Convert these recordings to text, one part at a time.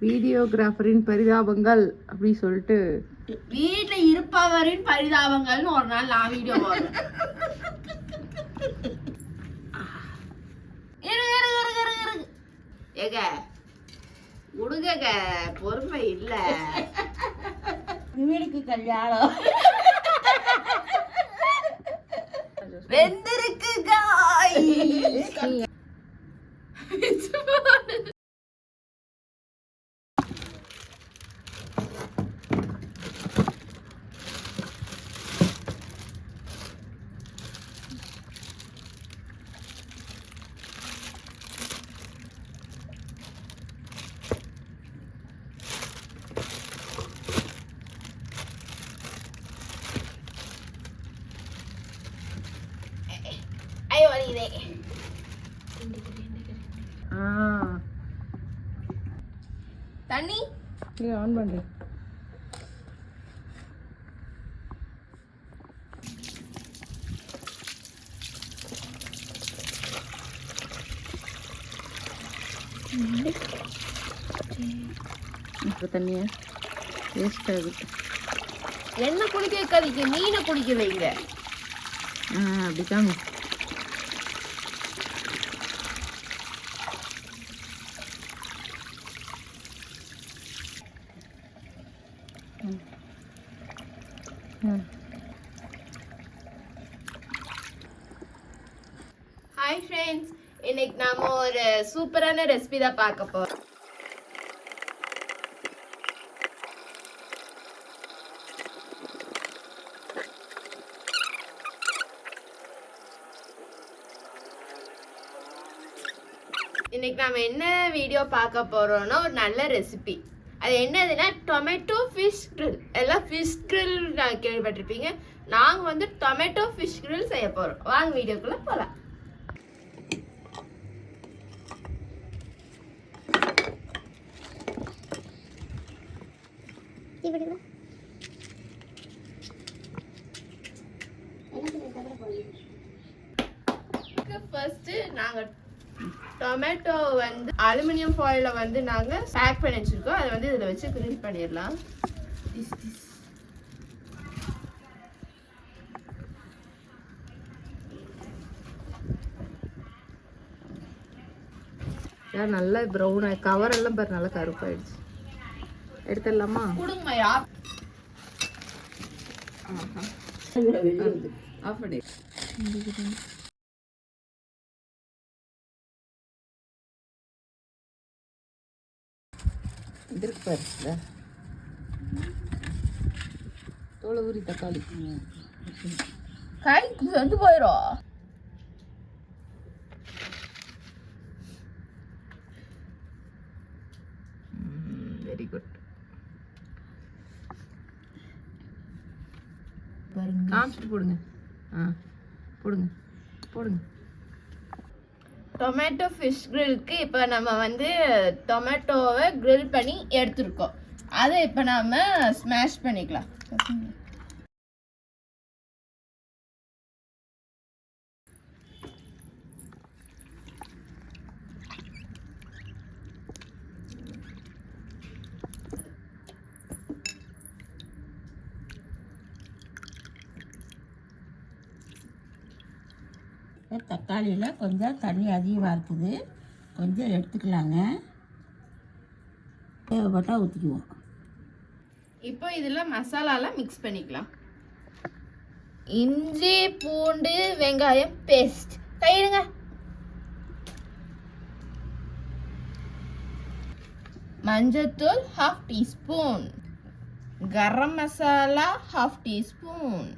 வீடியோகிராஃபரின் பரிதாபங்கள் அப்படி சொல்லிட்டு. வீட்டுல இருப்பவரின் பரிதாபங்கள்னு ஒரு நாள் நான் வீடியோ போடுறேன். ஏங்க உடுங்க பொறுமை இல்ல. வீடுக்கு கல்யாணம். வெந்திருக்கு காய் ஆ தண்ணி ஆன் பண்ணு இப்போ தண்ணியா வேஸ்ட் ஆகுது என்ன குடிக்க வைக்காதீங்க மீனை குடிக்க வைங்க ஆ அப்படிதான் ம் ஹாய் ஃப்ரெண்ட்ஸ் இன்னைக்கு நாம ஒரு சூப்பரான ரெசிபி தான் பார்க்க போறோம். இன்னைக்கு நம்ம என்ன வீடியோ பார்க்க போறோம்னா ஒரு நல்ல ரெசிபி அது என்னதுன்னா டொமேட்டோ ஃபிஷ் க்ரில் எல்லாம் ஃபிஷ் க்ரில் கேள்விப்பட்டிருப்பீங்க. நாங்கள் வந்து டொமேட்டோ ஃபிஷ் க்ரில் செய்ய போகிறோம் வாங்க வீடியோக்குள்ளே போகலாம் ஃபர்ஸ்ட் நாங்க டொமேட்டோ வந்து அலுமினியம் ஃபாயில வந்து நாங்க பேக் பண்ணி வச்சிருக்கோம். அதை வந்து இதுல வச்சு கிரில் பண்ணிடலாம். நல்லா ப்ரௌன் கவர் எல்லாம் பாரு நல்லா கருப்பாயிடுச்சு. எடுத்துடலாமா? பாரு இந்த. தோலை ஊறி தக்காளி. கை செஞ்சு போயிடும் வெரி குட் பாருங்க காமிச்சிட்டு போடுங்க. ஆ போடுங்க போடுங்க. டொமேட்டோ ஃபிஷ் கிரில்க்கு இப்போ நம்ம வந்து டொமேட்டோவை கிரில் பண்ணி எடுத்திருக்கோம். அதை இப்போ நாம ஸ்மாஷ் பண்ணிக்கலாம். தக்காளியில் கொஞ்சம் தண்ணி அதிகமாக இருக்குது. கொஞ்சம் எடுத்துக்கலாங்க. தேவைப்பட்டால் ஊற்றிக்குவோம் இப்போ இதில் மசாலாலாம் மிக்ஸ் பண்ணிக்கலாம். இஞ்சி பூண்டு வெங்காயம் பேஸ்ட் கையிடுங்க மஞ்சத்தூள் half teaspoon garam masala half teaspoon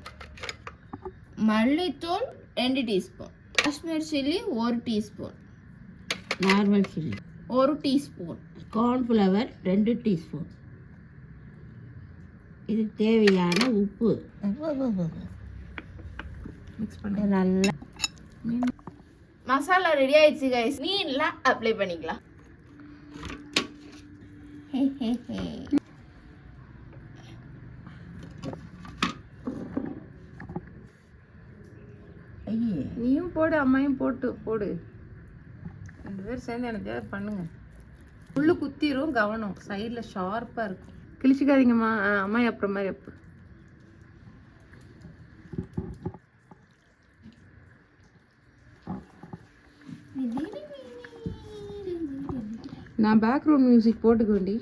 மல்லித்தூள் ரெண்டு டீஸ்பூன் காஷ்மீர் சில்லி ஒரு டீஸ்பூன். Normal chilli. ஒரு டீஸ்பூன். கார்ன்ஃப்ளவர் ரெண்டு டீஸ்பூன். இதுக்கு தேவையான உப்பு. மிக்ஸ் பண்ணு. இது நல்லா. மசாலா ரெடி ஆயிடுச்சு கைஸ் மீன்லாம் அப்ளை பண்ணிக்கலாம். ஹே, ஹே, ஹே. ஐயே போடு அம்மையும் போட்டு போடு. ரெண்டு பேரும் சேர்ந்து எனக்கு ஏதாவது பண்ணுங்க. உள்ளு குத்திரும் கவனம். சைடில் ஷார்ப்பாக இருக்கும். கிழிச்சிக்காதீங்கம்மா. ஆ, அம்மா அப்புறம் மாதிரி எப்போ நான் பேக்ரவுண்ட் மியூசிக் போட்டுக்க வேண்டி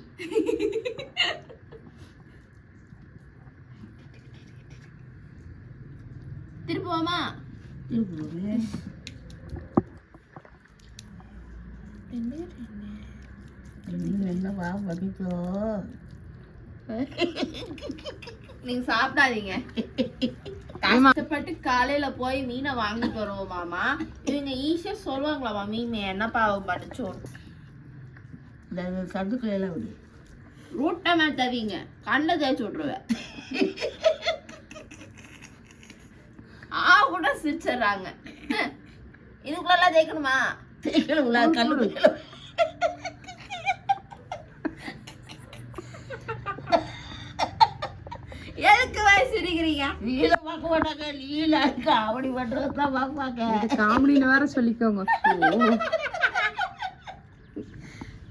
திருப்புவோமா திருப்பூர் என்ன வா படிக்கோ நீங்க சாப்பிடாதீங்க கஷ்டப்பட்டு காலையில போய் மீனை வாங்கிட்டு வருவோம் மாமா. இவங்க ஈஸியா சொல்லுவாங்களாமா மீன் என்ன பாவம் படிச்சோம் சதுக்குள்ள விடு ரூட்டை மேல தவிங்க. கண்ணை தேய்ச்சி விட்ருவேன் ஆ கூட சிரிச்சிடுறாங்க. இதுக்குள்ள தேய்க்கணுமா தேய்க்கணுங்களா கல்லு எதுக்கு வாய் சிரிக்கிறீங்க? நீல பார்க்க மாட்டாங்க நீல காவடி பண்றது தான் பார்ப்பாங்க காமெடின்னு வேற சொல்லிக்கோங்க.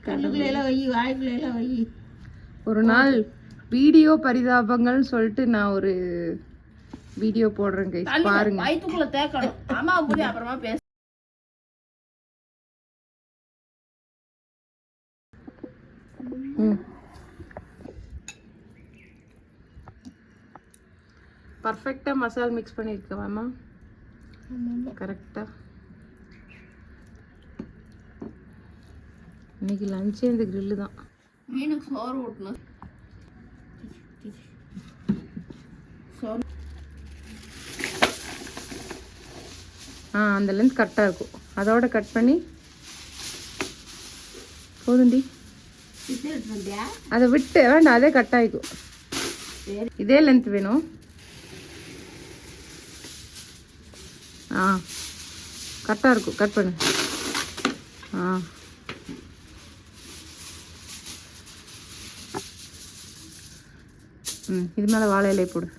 கண்ணுக்குள்ள எல்லாம் வை வாய்க்குள்ள எல்லாம் வை. ஒரு நாள் வீடியோ பரிதாபங்கள்னு சொல்லிட்டு நான் ஒரு வீடியோ போடுறேன் கைஸ் பாருங்க. வயிற்றுக்குள்ள தேக்கணும். ஆமா முடியும் அப்புறமா பேச ம். பர்ஃபெக்டாக மசால் மிக்ஸ் பண்ணியிருக்கவாம்மா கரெக்டாக இன்னைக்கு லஞ்சே இந்த கிரில்லு தான். மீனுக்கு சோறு ஊட்டணும் சோறு ஆ அந்த லென்த் கரெக்டாக இருக்கும். அதோட கட் பண்ணி போதுண்டி அதை விட்டு வேண்டாம் அதே கட் ஆகிக்கும் இதே லென்த் வேணும். ஆ கரெக்டாக இருக்கும். கட் பண்ணு. ஆ. ம் இது மேலே வாழை இலையை போடு.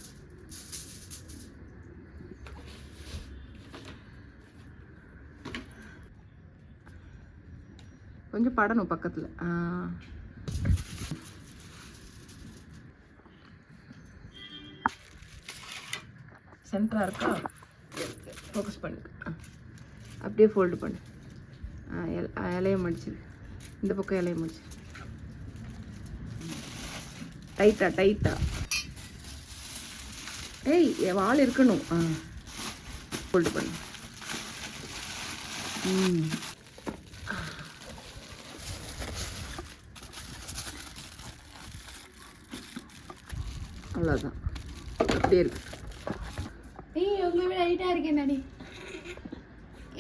படணும் பக்கத்தில். சென்டராக இருக்கா? ஃபோக்கஸ் பண்ணு. ஆ. அப்படியே ஃபோல்டு பண்ணு. ஆ இல- இலைய மடிச்சிரு இந்த பக்கம் இலைய மடிச்சிரு டைட்டா டைட்டா ஏய் என் வால் இருக்கணும். ஆ. ஃபோல்டு பண்ணு. ம். அவ்வளோதான் அப்படியே இருக்கு.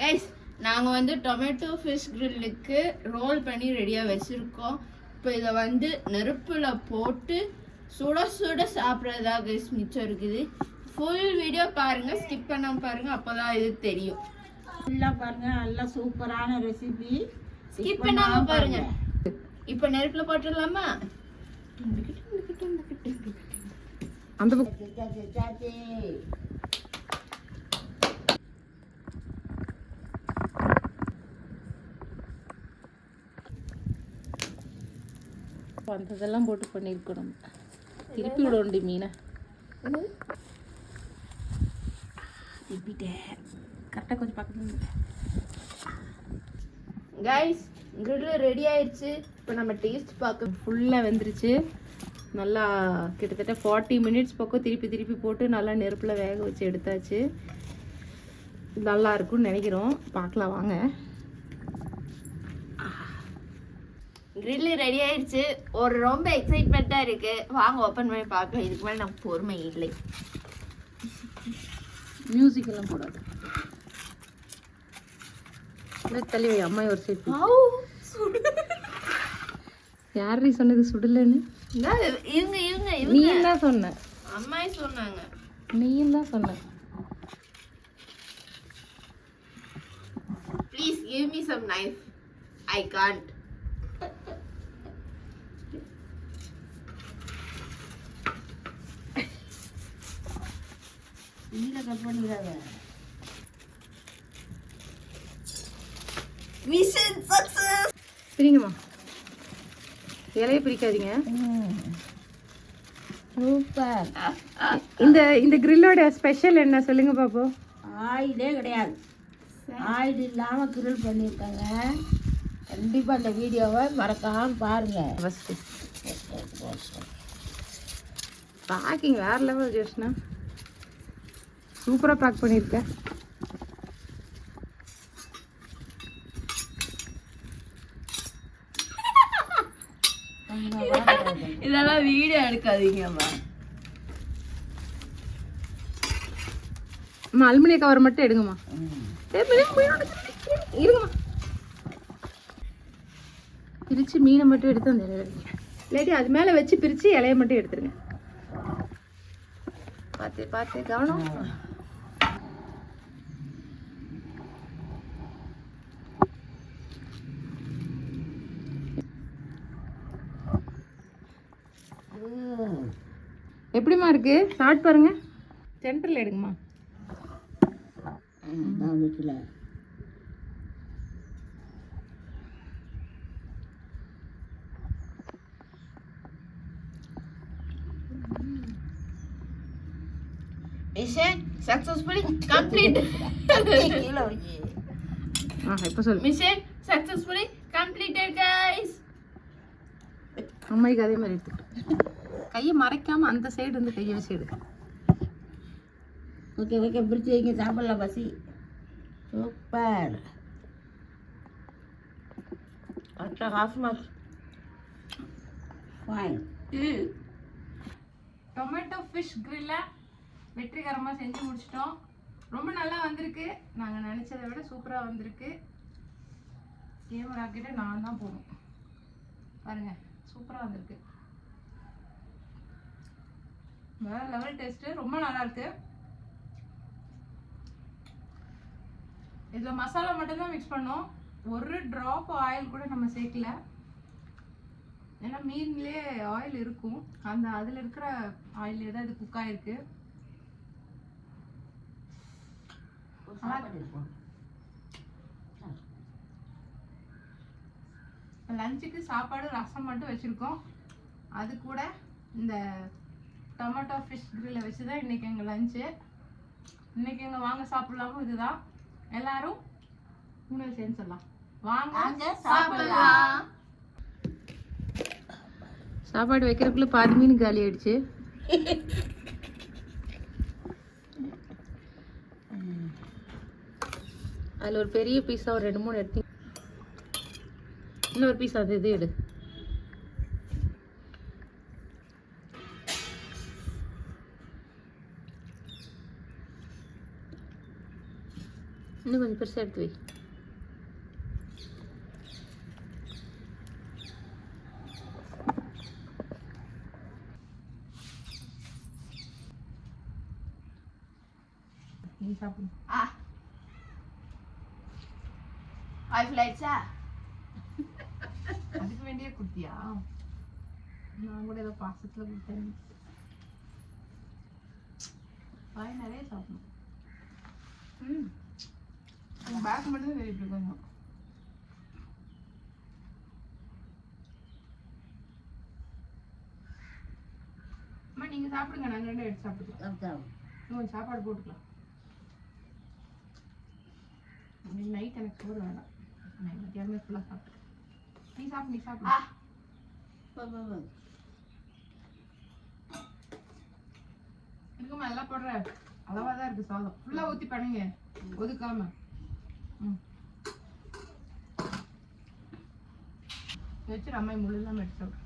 கைஸ் நாங்கள் வந்து டொமேட்டோ ஃபிஷ் கிரில்லுக்கு ரோல் பண்ணி ரெடியாக வச்சுருக்கோம். இப்போ இதை வந்து நெருப்பில் போட்டு சுட சுட சாப்பிட்றதா கைஸ் மிச்சம் இருக்குது. ஃபுல் வீடியோ பாருங்கள் ஸ்கிப் பண்ணாமல் பாருங்கள் அப்போ தான் இது தெரியும். எல்லாம் பாருங்க நல்லா சூப்பரான ரெசிபி ஸ்கிப் பண்ணாம பாருங்க. இப்போ நெருப்பில் போட்டுடலாமா? அந்த வந்ததெல்லாம் போட்டு பண்ணியிருக்கணும். திருப்பி விடணுண்டி மீனை. திருப்பிட்டேன். கரெக்டாக கொஞ்சம் பக்கத்துல கைஸ் கிரில் ரெடி ஆயிடுச்சு இப்போ நம்ம டேஸ்ட் பார்க்க ஃபுல்லாக வெந்துருச்சு. நல்லா கிட்டத்தட்ட ஃபார்ட்டி மினிட்ஸ் பக்கம் திருப்பி திருப்பி போட்டு நல்லா நெருப்பில் வேக வச்சு எடுத்தாச்சு. நல்லா இருக்கும்னு நினைக்கிறோம். பார்க்கலாம் வாங்க. கிரில் ரெடி ஆயிடுச்சு ஒரு ரொம்ப எக்ஸைட்மெண்ட்டாக இருக்கு. வாங்க ஓப்பன் பண்ணி பார்க்கலாம். இதுக்கு மேலே நமக்கு பொறுமை இல்லை. மியூசிக் எல்லாம் போடாது. இல்லை தள்ளி வை அம்மா ஒரு சைட். யார் சொன்னது சுடலன்னு? இவங்க இவங்க நீ இவங்க தான் சொன்ன. அம்மாய் சொன்னாங்க. நீயும் தான் சொன்ன. Please give me some knife I can't நீல கட் பண்ணிடாத. மிஷன் சக்சஸ் சரிங்கம்மா இலைய பிரிக்காதீங்க சூப்பர். இந்த இந்த கிரில்லோட ஸ்பெஷல் என்ன? சொல்லுங்க பாப்போம் ஆயிலே கிடையாது. ஆயில் இல்லாமல் கிரில் பண்ணியிருக்காங்க. கண்டிப்பாக அந்த வீடியோவை மறக்காமல் பாருங்கள் ஃபஸ்ட்டு பேக்கிங் வேற லெவல் ஜோஷ்னா சூப்பராக பேக் பண்ணியிருக்க. இதெல்லாம் வீடியோ எடுக்காதீங்கம்மா அம்மா அலுமினிய கவர் மட்டும் எடுங்கம்மா இருங்கம்மா பிரித்து மீனை மட்டும் எடுத்து அந்த இலையில வைங்க இல்லாட்டி அது மேலே வச்சு பிரித்து இலைய மட்டும் எடுத்துருங்க பார்த்து பார்த்து கவனம் எப்படிம்மா இருக்கு. ஸ்டார்ட் பாருங்க. சென்டரில் எடுங்கம்மா. மிஷன் சக்சஸ்ஃபுல்லி கம்ப்ளீட் ஆ இப்போ சொல்லு. மிஷன் சக்சஸ்ஃபுல்லி கம்ப்ளீட்டட் கைஸ் அம்மாய்க்கு அதே மாதிரி எடுத்துக்கிட்டோம் கையை மறைக்காம அந்த சைடு இருந்து கையை வச்சு எடு ஓகே ஓகே பிரித்து வைங்க சாப்பிடலாம் பசி. Super. Half mark fine tomato fish கிரில்ல வெற்றிகரமாக செஞ்சு முடிச்சிட்டோம். ரொம்ப நல்லா வந்திருக்கு. நாங்கள் நினச்சதை விட சூப்பராக வந்திருக்கு. கேமரா கிட்ட நான் தான் போகணும். பாருங்க சூப்பராக வந்திருக்கு. வேற லெவல் டேஸ்ட்டு ரொம்ப நல்லா இருக்கு. இதில் மசாலா மட்டும்தான் மிக்ஸ் பண்ணோம். ஒரு ட்ராப் ஆயில் கூட நம்ம சேர்க்கல. ஏன்னா மீன்லேயே ஆயில் இருக்கும். அந்த அதில் இருக்கிற ஆயில் ஏதாவது குக் ஆயிருக்கு. லஞ்சுக்கு சாப்பாடு ரசம் மட்டும் வச்சுருக்கோம். அது கூட இந்த டொமேட்டோ ஃபிஷ் கிரில்லை வச்சு தான் இன்றைக்கி எங்கள் லஞ்சு இன்னைக்கு எங்கள் வாங்க சாப்பிடலாமும் இதுதான். எல்லாரும் உணவு சேர்ந்து சொல்லலாம். வாங்க சாப்பிடலாம். சாப்பாடு வைக்கிறதுக்குள்ள பாதி மீன் காலி ஆயிடுச்சு. அதில் ஒரு பெரிய பீஸா ஒரு ரெண்டு மூணு எடுத்து இன்னொரு பீஸ் அது இது எடு. இன்னும் கொஞ்சம் பெருசாக எடுத்து வை. நீ சாப்பிடு. ஆ. ஃப்ளைட்ஸா அதுக்கு வேண்டிய குட்டியா நான் கூட ஏதோ பாசத்துல கொடுத்தேன். வாய் நிறைய சாப்பிடணும். ம். பேக் மட்டும் தெரியும் கொஞ்சம் அம்மா நீங்க சாப்பிடுங்க நாங்க ரெண்டும் எடுத்து சாப்பிட்டுக்கலாம் கொஞ்சம் சாப்பாடு போட்டுக்கலாம். நைட் எனக்கு சோறு வேணாம். நான் மத்தியானமே ஃபுல்லாக சாப்பிட்டேன். நீ சாப்பிடு நீ சாப்பிடு. இருக்குமா எல்லாம் போடுற? அளவாக தான் இருக்கு சாதம். ஃபுல்லாக ஊற்றி பண்ணுங்க. ஒதுக்காம ம் வச்சு அம்மாய் முள்ளு இல்லாமல் எடுத்து சாப்பிடு